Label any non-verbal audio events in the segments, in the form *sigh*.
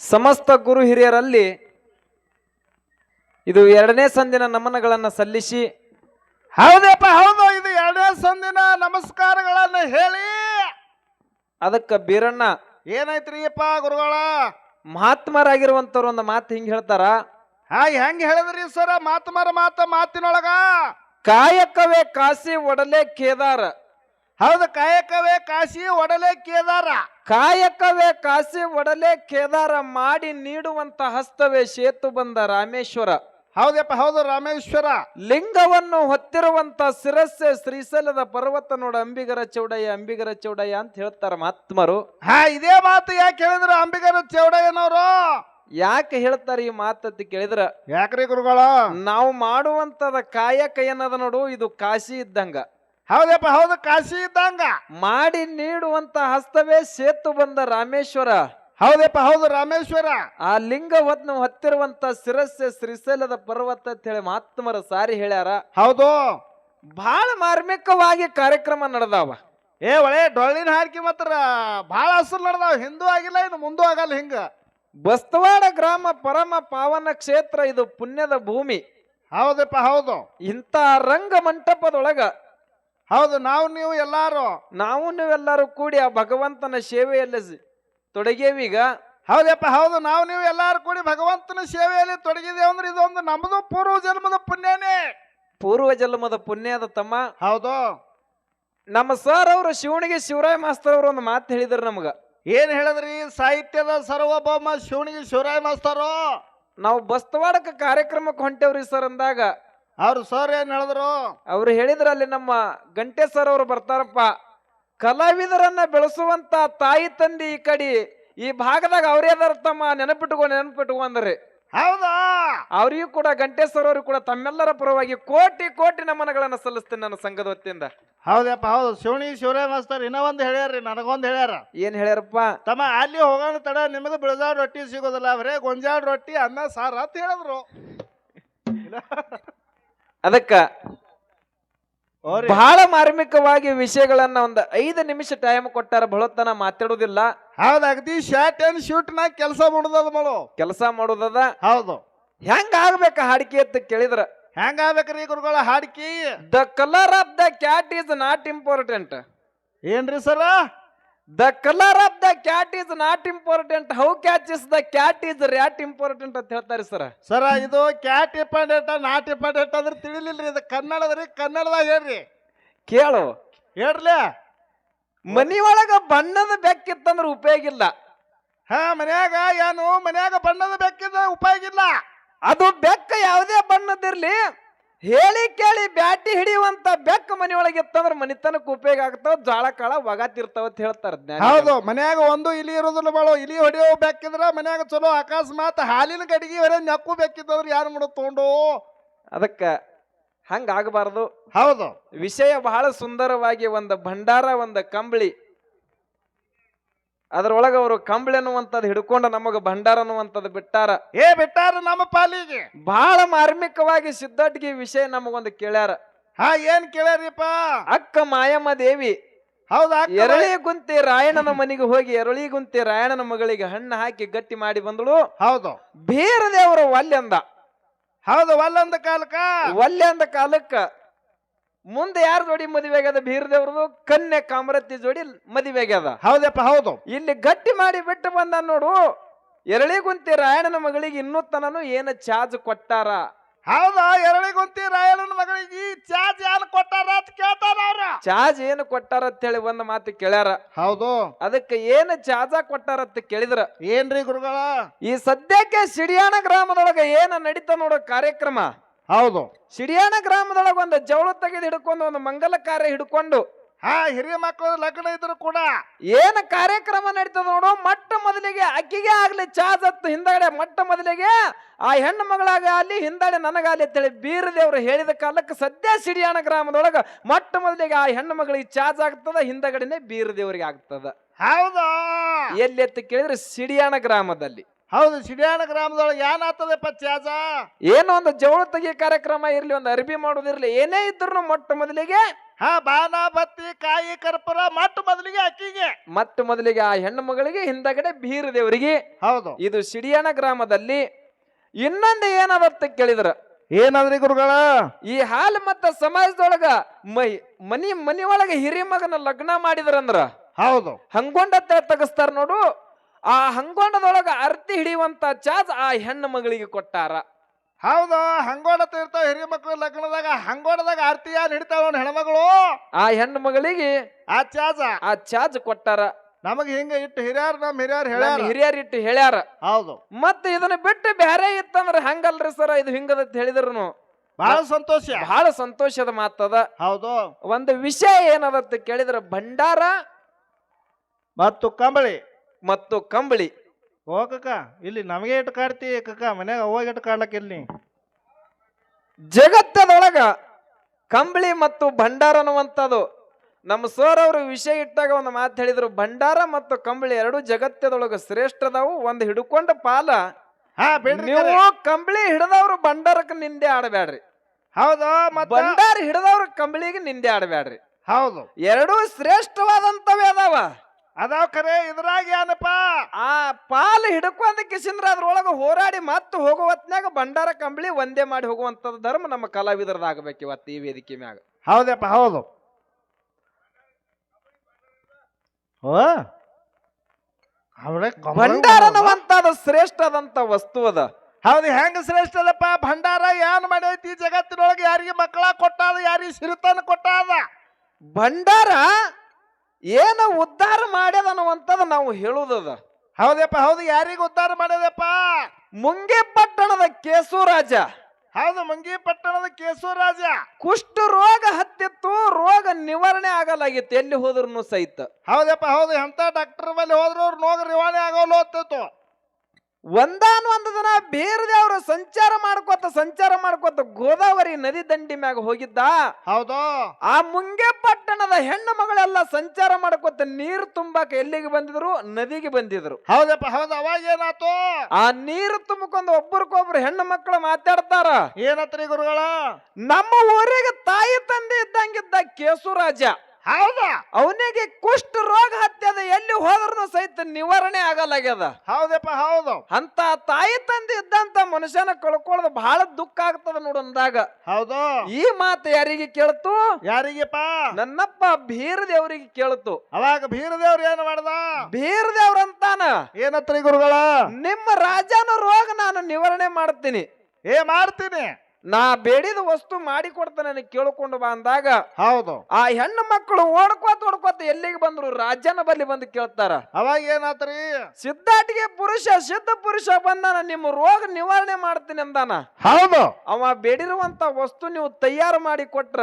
ಸಮಸ್ತ ಗುರು ಹಿರಿಯರಲ್ಲಿ ಇದು ಎರಡನೇ ಸಂದಿನ ನಮನಗಳನ್ನು ಸಲ್ಲಿಸಿ ಹೌದಪ್ಪ ಹೌದು ಇದು ಎರಡನೇ ಸಂದಿನ ನಮಸ್ಕಾರಗಳನ್ನು ಹೇಳಿ. ಅದಕ್ಕೆ ಬೀರಣ್ಣ ಏನೈತ್ರಿಯಪ್ಪ ಗುರುಗಳ? ಮಹಾತ್ಮರಾಗಿರುವಂತವ್ರು ಒಂದು ಮಾತು ಹಿಂಗೆ ಹೇಳ್ತಾರ. ಹಾಯ್ ಹೆಂಗ್ ಹೇಳಿದ್ರಿ ಸರ? ಮಾತು ಮರ ಮಾತ ಮಾತಿನೊಳಗ? ಕಾಯಕವೇ ಕಾಸಿ ಒಡಲೆ ಕೇದಾರ. ಹೌದು ಕಾಯಕವೇ ಕಾಶಿ ಒಡಲೆ ಕೇದಾರ. ಕಾಯಕವೇ ಕಾಶಿ ಒಡಲೆ ಕೇದಾರ ಮಾಡಿ ನೀಡುವಂತ ಹಸ್ತವೇ ಸೇತು ಬಂದ ರಾಮೇಶ್ವರ. ಹೌದಪ್ಪ ಹೌದು ರಾಮೇಶ್ವರ. ಲಿಂಗವನ್ನು ಹೊತ್ತಿರುವಂತ ಶಿರಸ್ಸೆ ಶ್ರೀಶೈಲದ ಪರ್ವತ ನೋಡ ಅಂಬಿಗರ ಚೌಡಯ್ಯ ಅಂಬಿಗರ ಚೌಡಯ್ಯ ಅಂತ ಹೇಳ್ತಾರ ಮಹಾತ್ಮರು. ಹಾ ಇದೇ ಮಾತು ಯಾಕೆ ಹೇಳಿದ್ರು ಅಂಬಿಗರ ಚೌಡಯ್ಯನವರು? ಯಾಕೆ ಹೇಳ್ತಾರ ಈ ಮಾತಂತ ಕೇಳಿದ್ರ? ಯಾಕ್ರಿ ಗುರುಗಳ? ನಾವು ಮಾಡುವಂತದ ಕಾಯಕ ಏನದ ನೋಡು ಇದು ಕಾಶಿ ಇದ್ದಂಗ. ಹೌದಪ್ಪ ಹೌದು ಕಾಶಿ ಇದ್ದಂಗ. ಮಾಡಿ ನೀಡುವಂತ ಹಸ್ತವೇ ಸೇತು ಬಂದ ರಾಮೇಶ್ವರ. ಹೌದಪ್ಪ ಹೌದು ರಾಮೇಶ್ವರ. ಆ ಲಿಂಗ ಹೊತ್ತು ಹತ್ತಿರುವಂತ ಶಿರಸ್ಸೆ ಶ್ರೀಶೈಲದ ಪರ್ವತ ಅಂತ ಹೇಳಿ ಮಾತ್ಮರ ಸಾರಿ ಹೇಳ್ಯಾರ. ಹೌದು. ಬಹಳ ಮಾರ್ಮಿಕವಾಗಿ ಕಾರ್ಯಕ್ರಮ ನಡೆದಾವ. ಏ ಒಳ್ಳೆ ಡೊಳ್ಳಿನ ಹಾಕಿ ಮಾತ್ರ. ಬಹಳ ಹಸರು ನಡೆದಾವ. ಹಿಂದೂ ಆಗಿಲ್ಲ ಇನ್ನು ಮುಂದೂ ಆಗಲ್ಲ ಹಿಂಗ. ಬಸ್ತವಾಡ ಗ್ರಾಮ ಪರಮ ಪಾವನ ಕ್ಷೇತ್ರ ಇದು ಪುಣ್ಯದ ಭೂಮಿ. ಹೌದಪ್ಪ ಹೌದು. ಇಂಥ ರಂಗ ಮಂಟಪದೊಳಗ ಹೌದು ನಾವು ನೀವು ಎಲ್ಲಾರು. ನಾವು ನೀವೆಲ್ಲರೂ ಕೂಡಿ ಆ ಭಗವಂತನ ಸೇವೆಯಲ್ಲಿ ಸ್- ತೊಡಗೇವೀಗ ಹೌದಪ್ಪ ಹೌದು ನಾವು ನೀವು ಎಲ್ಲಾರು ಕೂಡಿ ಭಗವಂತನ ಸೇವೆಯಲ್ಲಿ ತೊಡಗಿದೇವು ಅಂದ್ರೆ ಇದೊಂದು ನಮ್ಮದು ಪೂರ್ವ ಜನ್ಮದ ಪುಣ್ಯನೇ. ಪೂರ್ವ ಜನ್ಮದ ಪುಣ್ಯದ ತಮ್ಮ. ಹೌದು. ನಮ್ಮ ಸರ್ ಅವರು ಶಿವಣಿಗೆ ಶಿವರಾಯ ಮಾಸ್ತರ್ ಅವರು ಒಂದು ಮಾತು ಹೇಳಿದ್ರು ನಮಗ. ಏನ್ ಹೇಳಿದ್ರಿ? ಸಾಹಿತ್ಯದ ಸರ್ವಭೌಮ ಶಿವನಿಗೆ ಶಿವರಾಯ ಮಾಸ್ತರು? ನಾವು ಬಸ್ತವಾಡಕ ಕಾರ್ಯಕ್ರಮಕ್ಕೆ ಹೊಂಟೇವ್ರಿ ಸರ್ ಅಂದಾಗ ಅವ್ರು ಸರ್ ಏನ್ ಹೇಳಿದ್ರು? ಅವ್ರು ಹೇಳಿದ್ರ ಅಲ್ಲಿ ನಮ್ಮ ಗಂಟೆ ಸರ್ ಅವರು ಬರ್ತಾರಪ್ಪ ಕಲಾವಿದರನ್ನ ಬೆಳೆಸುವಂತ ತಾಯಿ ತಂದೆ ಈ ಕಡೆ ಈ ಭಾಗದಾಗ ಅವರೇ ಅದಾರ ತಮ್ಮ ನೆನಪಿಟ್ಕೊ ನೆನಪಿಟ್ಕೊ ಅಂದ್ರೆ. ಹೌದಾ? ಅವರಿಗೂ ಕೂಡ ಗಂಟೆ ಸರ್ ಅವ್ರಿಗೂ ಕೂಡ ತಮ್ಮೆಲ್ಲರ ಪರವಾಗಿ ಕೋಟಿ ಕೋಟಿ ನಮನಗಳನ್ನ ಸಲ್ಲಿಸ್ತೇನೆ ನನ್ನ ಸಂಘದ ವತಿಯಿಂದ. ಹೌದಪ್ಪ ಹೌದು. ಶಿವಣಿ ಶಿವರಾಯ ಮಾಸ್ತರ್ ಇನ್ನೂ ಒಂದು ಹೇಳ್ಯಾರ್ರಿ ನನಗೊಂದು ಹೇಳ್ಯಾರ. ಏನ್ ಹೇಳ್ಯಾರಪ್ಪ? ತಮ್ಮ ಅಲ್ಲಿ ಹೋಗೋಣ ತಡ ನಿಮಗೆ ಬಿಳಜಾಳ ರೊಟ್ಟಿ ಸಿಗೋದಿಲ್ಲ ಅವರೇ ಗೊಂಜಾಳ ರೊಟ್ಟಿ ಅನ್ನ ಸಾರ ಅಂತ ಹೇಳಿದ್ರು. *laughs* ಅದಕ್ಕ ಬಹಳ ಮಾರ್ಮಿಕವಾಗಿ ವಿಷಯಗಳನ್ನ ಒಂದು ಐದು ನಿಮಿಷ ಟೈಮ್ ಕೊಟ್ಟಾರ ಬಳತನ ಮಾತಾಡುದಿಲ್ಲ. ಹೌದು ಅಗದಿ ಶಾರ್ಟ್ ಅಂಡ್ ಶೂಟ್ ನಾಗ ಕೆಲಸ ಮಾಡೋದದ ಕೆಲಸ ಮಾಡೋದದ. ಹೌದು. ಹೆಂಗ ಆಗ್ಬೇಕ ಹಾಡಿಕೆ ಅಂತ ಕೇಳಿದ್ರ. ಹೆಂಗ ಆಗ್ಬೇಕ್ರಿ ಗುರುಗಳ ಹಾಡಿಕೆ? The colour of the cat is not important ಏನ್ರಿ ಸರ? The colour of the cat is not important how catch is the cat is rat important ಅಂತ ಹೇಳ್ತಾರೆ ಸರ್ ಸರ ಇದು ಕ್ಯಾಟ್ ಇಂಪಾರ್ಟೆಂಟ್ ನಾಟ್ ಇಂಪಾರ್ಟೆಂಟ್ ಅಂದ್ರೆ ತಿಳಿಲಿಲ್ರಿ. ಇದು ಕನ್ನಡದ್ರಿ ಕನ್ನಡದಾಗ ಹೇಳ್ರಿ. ಕೇಳು. ಹೇಳ್ರಲ್ಲ ಮನಿಯೊಳಗ ಬಣ್ಣದ ಬೆಕ್ಕಿತ್ತಂದ್ರೆ ಉಪಯೋಗ ಇಲ್ಲ. ಹಾ ಮನ್ಯಾಗ ಏನು? ಮನ್ಯಾಗ ಬಣ್ಣದ ಬೆಕ್ಕಿದ ಉಪಯೋಗ ಇಲ್ಲ. ಅದು ಬೆಕ್ಕ ಯಾವುದೇ ಬಣ್ಣದಿರ್ಲಿ. ಹೇಳಿ ಕೇಳಿ ಬ್ಯಾಟಿ ಹಿಡಿಯುವಂತ ಬೆಕ್ಕ ಮನೆಯೊಳಗೆ ಇತ್ತಂದ್ರ ಮನಿತನಕ್ಕೆ ಉಪಯೋಗ ಆಗ್ತಾವ ಜ್ವಾಳ ಕಾಳ ಒಗಾತಿರ್ತಾವ ಅಂತ ಹೇಳ್ತಾರ ಹೌದು ಮನ್ಯಾಗ ಒಂದು ಇಲಿ ಇರೋದಿಲ್ಲ ಬಾಳು ಇಲಿ ಹೊಡಿಯೋ ಬೆಕ್ಕಿದ್ರೆ ಮನ್ಯಾಗ ಚಲೋ ಅಕಸ್ಮಾತ್ ಹಾಲಿನ ಗಡಿಗೆ ಹೊರ ನಕ್ಕು ಬೆಕ್ಕಿದ್ದವ್ರು ಯಾರು ಮಾಡೋ ತಗೊಂಡು? ಅದಕ್ಕ ಹಂಗಾಗಬಾರದು. ಹೌದು. ವಿಷಯ ಬಹಳ ಸುಂದರವಾಗಿ ಒಂದು ಭಂಡಾರ ಒಂದು ಕಂಬಳಿ ಅದರೊಳಗ ಅವರು ಕಂಬಳಿ ಅನ್ನುವಂಥದ್ದು ಹಿಡ್ಕೊಂಡು ನಮಗೆ ಭಂಡಾರ ಅನ್ನುವಂಥದ್ದು ಬಿಟ್ಟಾರ. ಏ ಬಿಟ್ಟಾರ ನಮ್ಮ ಪಾಲಿಗೆ. ಬಹಳ ಮಾರ್ಮಿಕವಾಗಿ ಸಿದ್ಧಟಿಗೆ ವಿಷಯ ನಮಗೊಂದು ಕೇಳ್ಯಾರ. ಹಾ ಏನ್ ಕೇಳ್ಯಾರಿಪ್ಪ? ಅಕ್ಕ ಮಾಯಮ್ಮ ದೇವಿ ಹೌದಾ ಎರಳಿ ಗುಂತಿ ರಾಯಣನ ಮನೆಗೆ ಹೋಗಿ ಎರಳಿ ಗುಂತಿ ರಾಯಣನ ಮಗಳಿಗೆ ಹಣ್ಣು ಹಾಕಿ ಗಟ್ಟಿ ಮಾಡಿ ಬಂದಳು. ಹೌದು. ಬೇರೆ ದೇವರು ಒಲ್ಲೆಂದ ಹೌದು ವಲ್ಲಂದ ಕಾಲಕ್ಕ? ವಲ್ಯಂದ ಕಾಲಕ್ಕ. ಮುಂದೆ ಯಾರ ಜೋಡಿ ಮದುವೆ ಆಗ್ಯದ ಬೀರದೇವ್ರದು ಕನ್ಯಾ ಕಾಮರತಿ ಜೋಡಿ ಮದುವೆ ಆಗ್ಯದ ಹೌದಪ್ಪ ಹೌದು. ಇಲ್ಲಿ ಗಟ್ಟಿ ಮಾಡಿ ಬಿಟ್ಟು ಬಂದ ನೋಡು ಎರಳಿಗುಂತಿ ರಾಯಣನ ಮಗಳಿಗೆ ಇನ್ನೂ ತನನು ಏನು ಚಾರ್ಜ್ ಕೊಟ್ಟಾರ? ಹೌದಾ ಎರಳಿಗುಂತಿ ರಾಯಣನ ಮಗಳಿಗೆ ಚಾರ್ಜ್ ಯಾರು ಕೊಟ್ಟಾರ ಅಂತ ಕೇಳ್ತಾರ ಅವ್ರ? ಚಾರ್ಜ್ ಏನು ಕೊಟ್ಟಾರ ಅಂತ ಹೇಳಿ ಒಂದು ಮಾತು ಕೇಳ್ಯಾರ. ಹೌದು. ಅದಕ್ಕೆ ಏನು ಚಾರ್ಜ ಕೊಟ್ಟಾರ ಅಂತ ಕೇಳಿದ್ರ. ಏನ್ರಿ ಗುರುಗಳ? ಈ ಸದ್ಯಕ್ಕೆ ಸಿಡಿಯಾಣ ಗ್ರಾಮದೊಳಗ ಏನ ನಡೀತ ನೋಡೋ ಕಾರ್ಯಕ್ರಮ? ಹೌದು. ಸಿಡಿಯಾಣ ಗ್ರಾಮದೊಳಗೆ ಒಂದು ಜವಳ ತೆಗೆದು ಹಿಡ್ಕೊಂಡು ಒಂದು ಮಂಗಲ ಕಾರ್ಯ ಹಿಡ್ಕೊಂಡು. ಹಾ ಹಿರಿಯ ಮಕ್ಕಳ ಲಗ್ನ ಇದ್ರು ಕೂಡ. ಏನ ಕಾರ್ಯಕ್ರಮ ನಡೀತದ ನೋಡು ಮೊಟ್ಟ ಮೊದಲಿಗೆ ಅಕ್ಕಿಗೆ ಆಗ್ಲಿ ಚಾಜತ್ ಹಿಂದಗಡೆ ಮೊಟ್ಟ ಮೊದಲಿಗೆ ಆ ಹೆಣ್ಣು ಮಗಳಾಗ ಅಲ್ಲಿ ಹಿಂದಡೆ ನನಗಾಲಿ ಅಂತೇಳಿ ಬೀರದೇವ್ರು ಹೇಳಿದ ಕಾಲಕ್ಕೆ ಸದ್ಯ ಸಿಡಿಯಾಣ ಗ್ರಾಮದೊಳಗ ಮೊಟ್ಟ ಮೊದಲಿಗೆ ಆ ಹೆಣ್ಣು ಮಗಳಿಗೆ ಚಾಜ್ ಆಗ್ತದ ಹಿಂದಗಡೆನೆ ಬೀರದೇವ್ರಿಗೆ ಆಗ್ತದ. ಹೌದಾ? ಎಲ್ಲಿ ಅಂತ ಕೇಳಿದ್ರೆ ಸಿಡಿಯಾಣ ಗ್ರಾಮದಲ್ಲಿ. ಹೌದು ಸಿಡಿಯಾಣ ಗ್ರಾಮದೊಳಗೆ ಏನಾಗ್ತದಪ್ಪ ಪಚ್ಚಾಜ ಏನೋ ಒಂದು ಜವಳ ತೆಗಿ ಕಾರ್ಯಕ್ರಮ ಇರ್ಲಿ ಒಂದು ಅರ್ಬಿ ಮಾಡೋದಿರಲಿ ಏನೇ ಇದ್ರು ಮೊಟ್ಟ ಮೊದಲಿಗೆ ಹಾ ಬಾನ ಬತ್ತಿ ಕಾಯಿ ಕರ್ಪೂರ ಮಟ್ಟ ಮೊದಲಿಗೆ ಅಕ್ಕಿಗೆ. ಮೊಟ್ಟ ಮೊದಲಿಗೆ ಆ ಹೆಣ್ಣು ಮಗಳಿಗೆ ಹಿಂದಗಡೆ ಬೀರ ದೇವರಿಗೆ ಹೌದು. ಇದು ಸಿಡಿಯಾಣ ಗ್ರಾಮದಲ್ಲಿ ಇನ್ನೊಂದು ಏನದತ್ತ ಕೇಳಿದ್ರ? ಏನಾದ್ರಿ ಗುರುಗಳ? ಈ ಹಾಲು ಮತ್ತ ಸಮಾಜದೊಳಗ ಮೈ ಮನಿ ಮನಿ ಒಳಗ ಹಿರಿ ಮಗನ ಲಗ್ನ ಮಾಡಿದ್ರಂದ್ರ ಹೌದು. ಹಂಗೊಂಡತ್ತ ತೆಗಸ್ತಾರ ನೋಡು. ಆ ಹಂಗೋಣದೊಳಗ ಅರ್ತಿ ಹಿಡಿಯುವಂತ ಚಾರ್ಜ್ ಆ ಹೆಣ್ಣು ಮಗಳಿಗೆ ಕೊಟ್ಟಾರ. ಹೌದು ಹಂಗೋಣ ತೀರ್ತಾವ ಹಿರಿಯ ಮಕ್ಕಳು ಲಗ್ನದಾಗ ಹಂಗೋಣದಾಗ ಆರ್ತಿ ಯಾರು ಹಿಡಿತಾವ ಹೆಣ್ಮಗಳು? ಆ ಹೆಣ್ಣು ಮಗಳಿಗೆ ಆ ಚಾಜ? ಆ ಚಾರ್ಜ್ ಕೊಟ್ಟಾರ. ನಮಗೆ ಹಿಂಗ ಇಟ್ಟು ಹಿರಿಯರ್ ನಮ್ ಹಿರಿಯರ್ ಹೇಳ ಹೇಳ್ಯಾರ ಹಿರಿಯರಿಟ್ಟು ಹೇಳ್ಯಾರ. ಹೌದು. ಮತ್ತ ಇದನ್ನ ಬಿಟ್ಟು ಬೇರೆ ಇತ್ತಂದ್ರ ಹಂಗಲ್ರಿ ಸರ್ ಇದು ಹಿಂಗದ ಹೇಳಿದ್ರು ಬಹಳ ಸಂತೋಷ ಬಹಳ ಸಂತೋಷದ ಮಾತದ. ಹೌದು. ಒಂದು ವಿಷಯ ಏನದತ್ತ ಕೇಳಿದ್ರ ಭಂಡಾರ ಮತ್ತು ಕಂಬಳಿ. ಮತ್ತು ಕಂಬಳಿ. ಹೋಗಕ್ಕ ಇಲ್ಲಿ ನಮಗೆ ಇಟ್ಟು ಕಾಡ್ತಿ ಕಕ್ಕ ಮನ್ಯಾಗ ಹೋಗಿ ಇಟ್ಟು ಕಾಡ್ಲಕ್ ಇಲ್ಲಿ ಜಗತ್ತದೊಳಗ ಕಂಬಳಿ ಮತ್ತು ಭಂಡಾರ ಅನ್ನುವಂಥದ್ದು. ನಮ್ಮ ಸರ್ ಅವರು ವಿಷಯ ಇಟ್ಟಾಗ ಒಂದು ಮಾತು ಹೇಳಿದ್ರು ಭಂಡಾರ ಮತ್ತು ಕಂಬಳಿ ಎರಡು ಜಗತ್ತದೊಳಗ ಶ್ರೇಷ್ಠ ಅದಾವು ಒಂದು ಹಿಡ್ಕೊಂಡ ಪಾಲ. ಹಾ ಬಿಡ್ರಿ ನೀವು ಕರೆ. ಕಂಬಳಿ ಹಿಡಿದವ್ರು ಭಂಡಾರಕ್ಕೆ ನಿಂದೆ ಆಡಬೇಡ್ರಿ ಹೌದು ಮತ್ತ? ಭಂಡಾರ ಹಿಡಿದವ್ರು ಕಂಬಳಿಗೆ ನಿಂದೆ ಆಡಬೇಡ್ರಿ ಹೌದು. ಎರಡೂ ಶ್ರೇಷ್ಠವಾದಂತವೇ ಅದಾವ. ಅದಾವ ಖರೆ ಇದ್ರಾಗ ಏನಪ್ಪ ಆ ಪಾಲು ಹಿಡ್ಕೊಂಡ ಕಿಸಿಂದ್ರ ಅದ್ರೊಳಗ ಹೋರಾಡಿ ಮತ್ತೆ ಹೋಗೋ ಹೊತ್ನ್ಯಾಗ ಭಂಡಾರ ಕಂಬಳಿ ಒಂದೇ ಮಾಡಿ ಹೋಗುವಂತದ್ದು ಧರ್ಮ ನಮ್ಮ ಕಲಾವಿದರದಾಗಬೇಕು ಇವತ್ತು ಈ ವೇದಿಕೆ ಮ್ಯಾಗ. ಹೌದಪ್ಪ ಹೌದು. ಓ ಅವ್ರೆ ಕಮಲ ಭಂಡಾರ ಉಣ್ಣೋದ? ಅನ್ನುವಂಥದ್ದು ಶ್ರೇಷ್ಠದಂತ ವಸ್ತು ಅದ. ಹೌದು ಹೆಂಗ ಶ್ರೇಷ್ಠ ಅದಪ್ಪ ಭಂಡಾರ ಏನ್ ಮಾಡೈತಿ? ಈ ಜಗತ್ತಿನೊಳಗೆ ಯಾರಿಗೆ ಮಕ್ಕಳ ಕೊಟ್ಟಾದ ಯಾರಿಗೆ ಸಿರಿತನ ಕೊಟ್ಟಾದ? ಭಂಡಾರ ಏನ ಉದ್ಧಾರ ಮಾಡ್ಯದ ಅನ್ನುವಂಥದ್ದು ನಾವು ಹೇಳುವುದದ ಹೌದಪ್ಪ ಹೌದು ಯಾರಿಗೆ ಉದ್ಧಾರ ಮಾಡ್ಯದಪ್ಪ? ಮುಂಗೆ ಪಟ್ಟಣದ ಕೇಸುರಾಜ. ಹೌದು ಮಂಗಿ ಪಟ್ಟಣದ ರಾಜ ಕುಷ್ಟು ರೋಗ ಹತ್ತಿತ್ತು ರೋಗ ನಿವಾರಣೆ ಆಗಲಾಗಿತ್ತು. ಎಲ್ಲಿ ಹೋದ್ರು ಸಹಿತ. ಹೌದಪ್ಪ ಹೌದು ಎಂತ ಡಾಕ್ಟರ್ ಬಲ್ಲಿ ಹೋದ್ರು ರೋಗ ನಿವಾರಣೆ ಆಗೋಲ್ಲ ಹೊತ್ತಿತ್ತು. ಒಂದಾನ ಒಂದು ದಿನ ಬೇರೆದವ್ರು ಸಂಚಾರ ಮಾಡ್ಕೋತ ಸಂಚಾರ ಮಾಡ್ಕೋತ ಗೋದಾವರಿ ನದಿ ದಂಡಿ ಮ್ಯಾಗ ಹೋಗಿದ್ದ. ಹೌದು. ಆ ಮುಂಗೆ ಪಟ್ಟಣದ ಹೆಣ್ಣು ಮಗಳೆಲ್ಲ ಸಂಚಾರ ಮಾಡ್ಕೋತ ನೀರು ತುಂಬಾಕ ಎಲ್ಲಿಗೆ ಬಂದಿದ್ರು? ನದಿಗೆ ಬಂದಿದ್ರು. ಹೌದಪ್ಪ ಹೌದು ಅವಾಗ ಏನಾತು ಆ ನೀರು ತುಂಬಿಕೊಂಡು ಒಬ್ಬರಿಗೊಬ್ರು ಹೆಣ್ಣು ಮಕ್ಕಳು ಮಾತಾಡ್ತಾರ. ಏನತ್ರಿ ಗುರುಗಳ? ನಮ್ಮ ಊರಿಗೆ ತಾಯಿ ತಂದೆ ಇದ್ದಂಗಿದ್ದ ಕೇಸುರಾಜ. ಹೌದ? ಅವನಿಗೆ ಕುಷ್ಠ ರೋಗ ಹತ್ಯದ ಎಲ್ಲಿ ಹೋದ್ರೂ ಸಹಿತ ನಿವಾರಣೆ ಆಗಲಾಗ್ಯದ. ಹೌದಪ್ಪ ಹೌದು. ಅಂತ ತಾಯಿ ತಂದೆ ಇದ್ದಂತ ಮನುಷ್ಯನ ಕಳ್ಕೊಳ್ಳೋದು ಬಹಳ ದುಃಖ ಆಗ್ತದ ಅಂದಾಗ. ಹೌದು. ಈ ಮಾತು ಯಾರಿಗೆ ಕೇಳ್ತು? ಯಾರಿಗೆಪ್ಪ? ನನ್ನಪ್ಪ ಭೀರ ದೇವರಿಗೆ ಕೇಳ್ತು. ಅವಾಗ ಬೀರದೇವ್ರ ಏನ್ ಮಾಡ್ದ? ಬೀರದೇವ್ರ ದೇವ್ರಂತಾನ ಏನತ್ರಿ ಗುರುಗಳ? ನಿಮ್ಮ ರಾಜನ ರೋಗ ನಾನು ನಿವಾರಣೆ ಮಾಡ್ತೀನಿ. ಏ ಮಾಡ್ತೀನಿ. ನಾ ಬೇಡಿದ ವಸ್ತು ಮಾಡಿ ಕೊಡ್ತಾನೆ ನನಗೆ ಕೇಳ್ಕೊಂಡು ಬಾ ಅಂದಾಗ ಹೌದು. ಆ ಹೆಣ್ಣು ಮಕ್ಕಳು ಓಡ್ಕೋತ ಓಡ್ಕೋತ ಎಲ್ಲಿಗೆ ಬಂದ್ರು? ರಾಜನ ಬಲ್ಲಿ ಬಂದು ಕೇಳ್ತಾರ. ಅವಾಗ ಏನಾತ್ರಿ? ಸಿದ್ಧಾಟಿಗೆ ಪುರುಷ ಸಿದ್ಧ ಪುರುಷ ಬಂದಾನ ನಿಮ್ಮ ರೋಗ ನಿವಾರಣೆ ಮಾಡ್ತೀನಿ ಅಂದಾನ. ಹೌದು. ಅವ ಬೇಡಿರುವಂತ ವಸ್ತು ನೀವು ತಯಾರು ಮಾಡಿ ಕೊಟ್ರ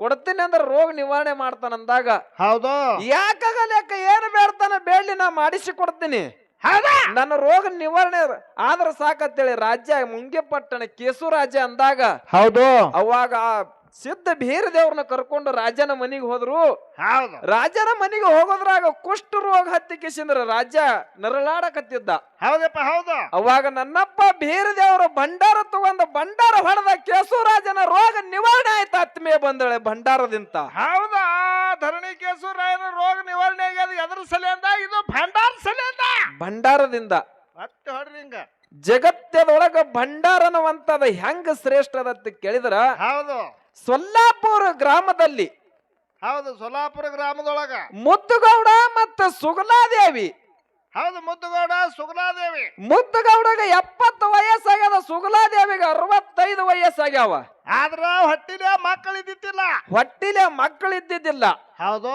ಕೊಡ್ತೀನಿ ಅಂದ್ರೆ ರೋಗ ನಿವಾರಣೆ ಮಾಡ್ತಾನಂದಾಗ ಹೌದು. ಯಾಕಾಗಲೇಕ ಏನು ಬೇಡ್ತಾನ ಬೇಡಲಿ ನಾ ಮಾಡಿಸಿ ಕೊಡ್ತೀನಿ. ಹೌದಾ? ನನ್ನ ರೋಗ ನಿವಾರಣೆ ಆದ್ರ ಸಾಕತ್ತೇಳಿ ರಾಜ್ಯ ಮುಂಗಿಪಟ್ಟಣ ಕೇಸು ರಾಜ್ಯ ಅಂದಾಗ ಹೌದು. ಅವಾಗ ಆ ಸಿದ್ಧ ಬೇರೆ ದೇವ್ರನ್ನ ಕರ್ಕೊಂಡು ರಾಜನ ಮನಿಗೆ ಹೋದ್ರು. ಹೌದು. ರಾಜನ ಮನಿಗೆ ಹೋಗೋದ್ರಾಗ ಕುಷ್ಠ ರೋಗ ಹತ್ತಿ ಕಿಸಿಂದ್ರ ರಾಜ ನರಳಾಡಕತ್ತಿದ್ದ. ಹೌದಪ್ಪ ಹೌದು. ಅವಾಗ ನನ್ನಪ್ಪ ಬೇರೆ ದೇವ್ರ ಭಂಡಾರ ತಗೊಂಡ ಭಂಡಾರ ಹೊಡೆದ ಕೇಸುರಾಜನ ರೋಗ ನಿವಾರಣೆ ಆಯ್ತು ಆತ್ಮೀಯ ಬಂದಳೆ ಭಂಡಾರದಿಂತ ಹೌದಾ? ಧರಣಿ ರಾಯರ ರೋಗ ನಿವಾರಣೆ ಆಗ್ಯದ ಎದ್ರ ಸಲಿಂದ ಇದು ಭಂಡಾರ ಸಲಿಂದ ಭಂಡಾರದಿಂದ. ಮತ್ತೆ ಹೊಡ್ರಿ ಹಿಂಗ. ಜಗತ್ತದೊಳಗ ಭಂಡಾರನವಂತದ ಹೆಂಗ ಶ್ರೇಷ್ಠ ಅದತ್ತ ಕೇಳಿದ್ರ ಹೌದು. ಸೊಲ್ಲಾಪುರ ಗ್ರಾಮದಲ್ಲಿ ಹೌದು ಸೊಲ್ಲಾಪುರ ಗ್ರಾಮದೊಳಗ. ಮುದ್ದುಗೌಡ ಮತ್ತು ಸುಗಲಾದೇವಿ ಹೌದು ಮುದ್ದುಗೌಡ ಸುಗಲಾದೇವಿ. ಮುದ್ದುಗೌಡಗ ಎಪ್ಪತ್ತು ವಯಸ್ಸಾಗ್ಯದ ಸುಗಲಾದೇವಿಗೆ ಅರವತ್ತೈದು ವಯಸ್ಸಾಗ್ಯಾವ. ಆದ್ರ ಹೊಟ್ಟಿಲೆ ಮಕ್ಕಳು ಇದ್ದಿದ್ದಿಲ್ಲ ಹೊಟ್ಟಿಲೆ ಮಕ್ಕಳು ಇದ್ದಿದ್ದಿಲ್ಲ ಹೌದು.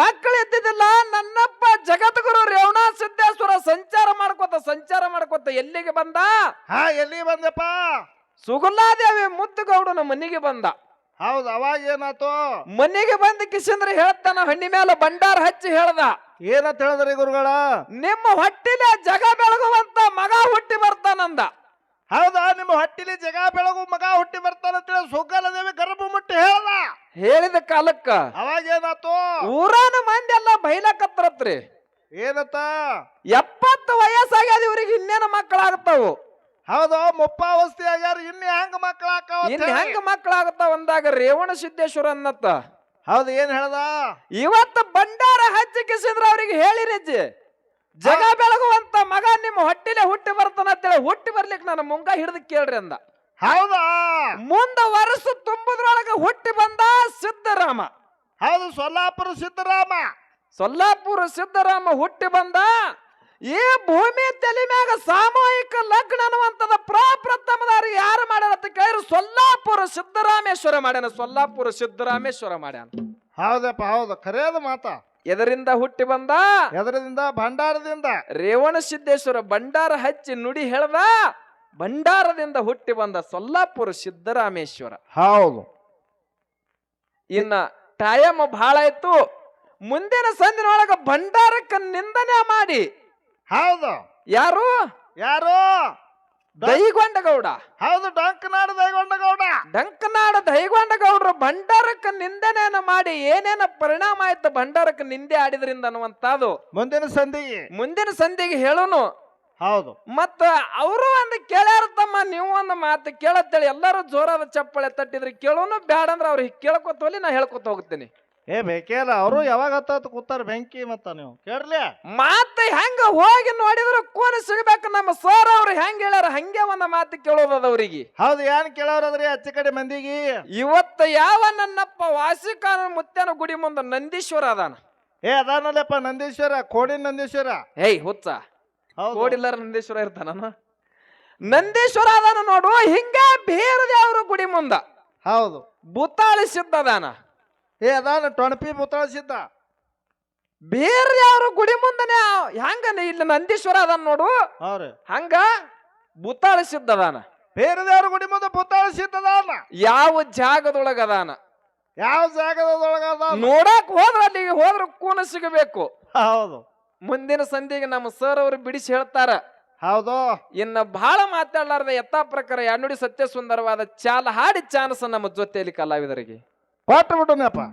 ಮಕ್ಕಳು ಇದ್ದಿದ್ದಿಲ್ಲ ನನ್ನಪ್ಪ ಜಗದ್ಗುರು ರೇವಣ ಸಿದ್ದೇಶ್ವರ ಸಂಚಾರ ಮಾಡ್ಕೊತ ಸಂಚಾರ ಮಾಡ್ಕೊತ ಎಲ್ಲಿಗೆ ಬಂದ? ಹಾ ಎಲ್ಲಿ ಬಂದಪ್ಪ? ಸುಗಲಾದೇವಿ ಮುದ್ದುಗೌಡನ ಮನೆಗೆ ಬಂದ. ಹೌದು ಅವಾಗ ಏನಾತು ಮನೆಗೆ ಬಂದ ಕಿಶಂದ್ರ ಹೇಳ್ತಾನ ಹಣ್ಣಿ ಮೇಲೆ ಭಂಡಾರ ಹಚ್ಚಿ ಹೇಳ್ದ. ಏನಂತ ಹೇಳಿದ್ರಿ ಗುರುಗಳ? ನಿಮ್ಮ ಹೊಟ್ಟಿಲೆ ಜಗ ಬೆಳಗುವಂತ ಮಗ ಹುಟ್ಟಿ ಬರ್ತಾನಂದ. ಹೌದಾ ನಿಮ್ಮ ಹೊಟ್ಟಿಲಿ ಜಗ ಬೆಳಗು ಮಗ ಹುಟ್ಟಿ ಬರ್ತಾನಂತೇಳಿ ಸುಗ್ಗಲದೇವಿ ಗರ್ಭ ಮುಟ್ಟಿ ಹೇಳ್ದ. ಹೇಳಿದ ಕಾಲಕ್ಕ ಅವಾಗ ಏನಾತು ಊರಾನ ಮಂದಿ ಎಲ್ಲ ಬೈಲಕತ್ರತ್ರಿ. ಏನತ್ತ ಎಪ್ಪತ್ತು ವಯಸ್ಸಾಗ್ಯದ ಇವ್ರಿಗೆ ಇನ್ನೇನು ಮಕ್ಕಳಾಗ್ತಾವು. ಹೌದು ಮುಪ್ಪಾವಸ್ಥೆ ಆಗ್ಯಾರ ಇನ್ನ ಹೆಂಗ ಮಕ್ಕಳ ಇನ್ ಹೆಂಗ ಮಕ್ಕಳಾಗ್ತಾವ ಅಂದಾಗ ರೇವಣ ಸಿದ್ದೇಶ್ವರ ಅನ್ನತ್ತ ಹೌದು ಏನ್ ಹೇಳ್ದ? ಇವತ್ತು ಭಂಡಾರ ಹಚ್ಚಿಕಿಸಿದ್ರ ಅವ್ರಿಗೆ ಹೇಳಿರಿಜ್ಜಿ ಜಗ ಬೆಳಗುವಂತ ಮಗ ನಿಮ್ಮ ಹೊಟ್ಟಿಲೆ ಹುಟ್ಟಿ ಬರ್ತಾನ ಅಂತೇಳಿ ಹುಟ್ಟಿ ಬರ್ಲಿಕ್ಕೆ ನಾನು ಮುಂಗ ಹಿಡಿದು ಕೇಳ್ರಿ ಅಂದ. ಹೌದಾ? ಮುಂದ ವರ್ಷ ತುಂಬುದ್ರೊಳಗ ಹುಟ್ಟಿ ಬಂದ ಸಿದ್ದರಾಮ. ಹೌದು ಸೊಲ್ಲಾಪುರ ಸಿದ್ದರಾಮ. ಸೊಲ್ಲಾಪುರ ಸಿದ್ದರಾಮ ಹುಟ್ಟಿ ಬಂದ ಈ ಭೂಮಿ ತಲೆ ಮ್ಯಾಗ ಸಾಮೂಹಿಕ ಲಗ್ನ ಅನ್ನುವಂಥದ ಪ್ರಪ್ರಥಮದಾರಿ ಯಾರು ಮಾಡ್ಯಾರ ಅಂತ ಕೇಳಿದ್ರು ಸೊಲ್ಲಾಪುರ ಸಿದ್ದರಾಮೇಶ್ವರ ಮಾಡ್ಯಾನ ಸೊಲ್ಲಾಪುರ ಸಿದ್ದರಾಮೇಶ್ವರ ಮಾಡ್ಯಾನ. ಹೌದಪ್ಪ ಹೌದು. ಕರೆಯದ ಮಾತ. ಎದರಿಂದ ಹುಟ್ಟಿ ಬಂದ? ಎದರಿಂದ ಭಂಡಾರದಿಂದ. ರೇವಣ ಸಿದ್ದೇಶ್ವರ ಭಂಡಾರ ಹಚ್ಚಿ ನುಡಿ ಹೇಳ್ದ ಭಂಡಾರದಿಂದ ಹುಟ್ಟಿ ಬಂದ ಸೊಲ್ಲಾಪುರ ಸಿದ್ದರಾಮೇಶ್ವರ. ಹೌದು. ಇನ್ನ ಟೈಮ್ ಬಹಳ ಆಯ್ತು. ಮುಂದಿನ ಸಂದಿನೊಳಗ ಭಂಡಾರಕ್ಕ ನಿಂದನೆ ಮಾಡಿ ಹೌದು. ಯಾರು? ಯಾರು? ದೈಗೊಂಡಗೌಡ. ಹೌದು ಡಂಕನಾಡ ದೈಗೊಂಡಗೌಡ. ಡಂಕನಾಡ ದೈಗೊಂಡಗೌಡರು ಭಂಡಾರಕ್ಕೆ ನಿಂದನೆಯನ್ನ ಮಾಡಿ ಏನೇನ ಪರಿಣಾಮ ಆಯ್ತು ಭಂಡಾರಕ್ಕೆ ನಿಂದೆ ಆಡಿದ್ರಿಂದ ಅನ್ನುವಂತಾದು ಮುಂದಿನ ಸಂಧಿಗೆ. ಮುಂದಿನ ಸಂಧಿಗೆ ಹೇಳುನು. ಹೌದು. ಮತ್ತ ಅವರು ಒಂದು ಕೇಳ್ಯಾರ ತಮ್ಮ ನೀವು ಒಂದು ಮಾತು ಕೇಳತ್ತೇಳಿ. ಎಲ್ಲರೂ ಜೋರಾದ ಚಪ್ಪಳೆ ತಟ್ಟಿದ್ರೆ ಕೇಳೋನು. ಬ್ಯಾಡ ಅಂದ್ರೆ ಅವ್ರಿಗೆ ಕೇಳ್ಕೊತ ಹೋಗ್ಲಿ ನಾ ಹೇಳ್ಕೊತ ಹೋಗ್ತೀನಿ. ಏ ಬೇಕೇಲ್ಲ ಅವರು ಯಾವಾಗ ಹತ್ತ ಕೂತಾರ ಬೆಂಕಿ ಮತ್ತ ನೀವು. ಕೇಳ್ಲಿ ಮಾತು ಹೆಂಗ ಹೋಗಿ ನೋಡಿದ್ರು ಕೋನೆ ಸಿಗ್ಬೇಕು ನಮ್ಮ ಸರ್ ಅವ್ರು ಹೆಂಗ್ ಹೇಳ್ಯಾರ ಹಂಗೆ ಒಂದ ಮಾತು ಕೇಳೋದದ ಅವ್ರಿಗೆ. ಹೌದು ಏನ್ ಕೇಳೋರದ್ರಿ ಅಚ್ಚ ಕಡೆ ಮಂದಿಗೆ? ಇವತ್ತ ಯಾವ ನನ್ನಪ್ಪ ವಾಸಿಕಾನ ಮುತ್ಯನ ಗುಡಿ ಮುಂದ ನಂದೀಶ್ವರ ಅದಾನ? ಏ ಅದಾನಲ್ಲಪ್ಪ ನಂದೀಶ್ವರ ಕೋಡಿ ನಂದೀಶ್ವರ. ಏಯ್ ಹುಚ್ಚ. ಹೌದು. ಕೋಡಿಲ್ಲರ ನಂದೀಶ್ವರ ಇರ್ತಾನ ನಂದೀಶ್ವರ ಅದಾನ ನೋಡು ಹಿಂಗ ಬೇರೆ ದೇವ್ರ ಗುಡಿ ಮುಂದ. ಹೌದು. ಬುತ್ತಾಳಿಸಿದ್ದದಾನ ಏ ಅದಾನ ಟೊಣಪಿ ಮುತ್ತಾಳಿಸಿದ್ದ ಬೇರೆ ಯಾರು ಗುಡಿ ಮುಂದನೆ ಹೆಂಗ ಇಲ್ಲಿ ನಂದೀಶ್ವರ ಅದಾನ ನೋಡು. ಹೌರಿ ಹಂಗ ಬುತ್ತಾಳಿಸಿದ್ದ ಅದಾನ ಬೇರೆ ಯಾರು ಗುಡಿ ಮುಂದೆ ಮುತ್ತಾಳಿಸಿದ್ದದಾನ. ಯಾವ ಜಾಗದೊಳಗ ಅದಾನ. ಯಾವ ಜಾಗದೊಳಗ ಅದಾನ? ನೋಡಕ್ ಹೋದ್ರ ಅಲ್ಲಿಗೆ ಹೋದ್ರ ಕೂನ ಸಿಗಬೇಕು. ಹೌದು. ಮುಂದಿನ ಸಂಧಿಗೆ ನಮ್ಮ ಸರ್ ಅವರು ಬಿಡಿಸಿ ಹೇಳ್ತಾರ. ಹೌದು. ಇನ್ನ ಬಹಳ ಮಾತಾಡ್ಲಾರ್ದ ಯಥಾ ಪ್ರಕಾರ ಎಣ್ಣುಡಿ ಸತ್ಯ ಸುಂದರವಾದ ಚಾಲ ಹಾಡಿ ಚಾನಸ ನಮ್ಮ ಜೊತೆಯಲ್ಲಿ ಕಲಾವಿದರಿಗೆ. పాట ఉండనేపా